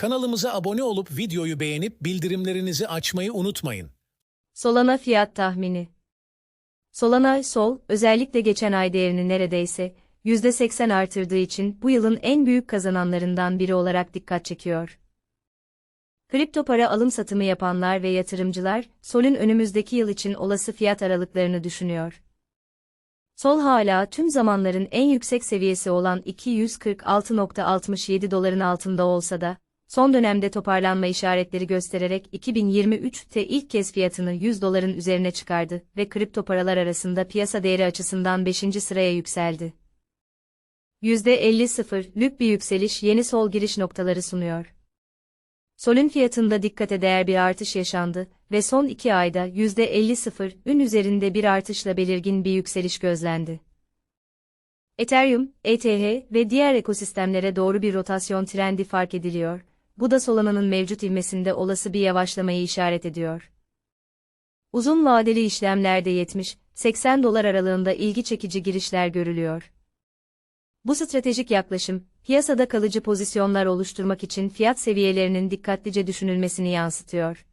Kanalımıza abone olup videoyu beğenip bildirimlerinizi açmayı unutmayın. Solana fiyat tahmini. Solana Sol, özellikle geçen ay değerini neredeyse %80 artırdığı için bu yılın en büyük kazananlarından biri olarak dikkat çekiyor. Kripto para alım satımı yapanlar ve yatırımcılar, Sol'ün önümüzdeki yıl için olası fiyat aralıklarını düşünüyor. Sol hala tüm zamanların en yüksek seviyesi olan 246.67 doların altında olsa da, son dönemde toparlanma işaretleri göstererek 2023'te ilk kez fiyatını 100 doların üzerine çıkardı ve kripto paralar arasında piyasa değeri açısından 5. sıraya yükseldi. %50.0'lük bir yükseliş yeni sol giriş noktaları sunuyor. Sol'ün fiyatında dikkate değer bir artış yaşandı ve son iki ayda %50.0'ün üzerinde bir artışla belirgin bir yükseliş gözlendi. Ethereum, ETH ve diğer ekosistemlere doğru bir rotasyon trendi fark ediliyor, bu da Solana'nın mevcut ivmesinde olası bir yavaşlamayı işaret ediyor. Uzun vadeli işlemlerde 70-80 dolar aralığında ilgi çekici girişler görülüyor. Bu stratejik yaklaşım, piyasada kalıcı pozisyonlar oluşturmak için fiyat seviyelerinin dikkatlice düşünülmesini yansıtıyor.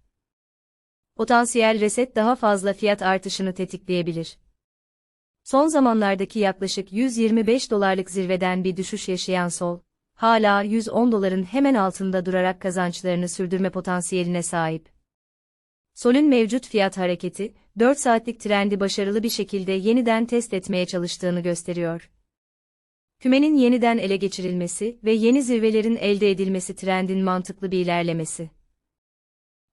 Potansiyel reset daha fazla fiyat artışını tetikleyebilir. Son zamanlardaki yaklaşık 125 dolarlık zirveden bir düşüş yaşayan Sol, hala 110 doların hemen altında durarak kazançlarını sürdürme potansiyeline sahip. Sol'ün mevcut fiyat hareketi, 4 saatlik trendi başarılı bir şekilde yeniden test etmeye çalıştığını gösteriyor. Kümenin yeniden ele geçirilmesi ve yeni zirvelerin elde edilmesi trendin mantıklı bir ilerlemesi.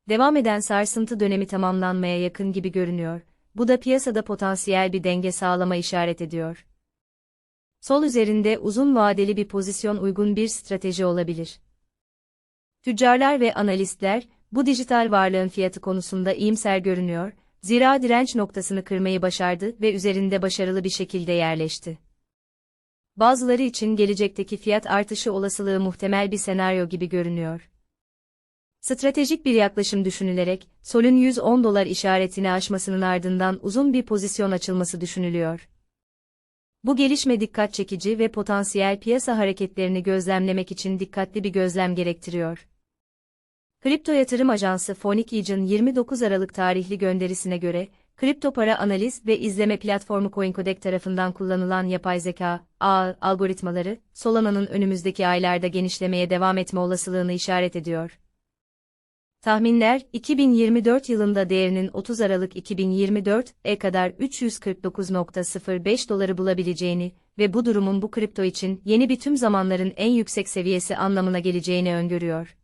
Devam eden sarsıntı dönemi tamamlanmaya yakın gibi görünüyor. Bu da piyasada potansiyel bir denge sağlama işaret ediyor. Sol üzerinde uzun vadeli bir pozisyon uygun bir strateji olabilir. Tüccarlar ve analistler, bu dijital varlığın fiyatı konusunda iyimser görünüyor, zira direnç noktasını kırmayı başardı ve üzerinde başarılı bir şekilde yerleşti. Bazıları için gelecekteki fiyat artışı olasılığı muhtemel bir senaryo gibi görünüyor. Stratejik bir yaklaşım düşünülerek, Sol'ün 110 dolar işaretini aşmasının ardından uzun bir pozisyon açılması düşünülüyor. Bu gelişme dikkat çekici ve potansiyel piyasa hareketlerini gözlemlemek için dikkatli bir gözlem gerektiriyor. Kripto yatırım ajansı Phonic Age'ın 29 Aralık tarihli gönderisine göre, kripto para analiz ve izleme platformu CoinCodec tarafından kullanılan yapay zeka, ağ, algoritmaları, Solana'nın önümüzdeki aylarda genişlemeye devam etme olasılığını işaret ediyor. Tahminler, 2024 yılında değerinin 30 Aralık 2024'e kadar 349.05 doları bulabileceğini ve bu durumun bu kripto için yeni bir tüm zamanların en yüksek seviyesi anlamına geleceğini öngörüyor.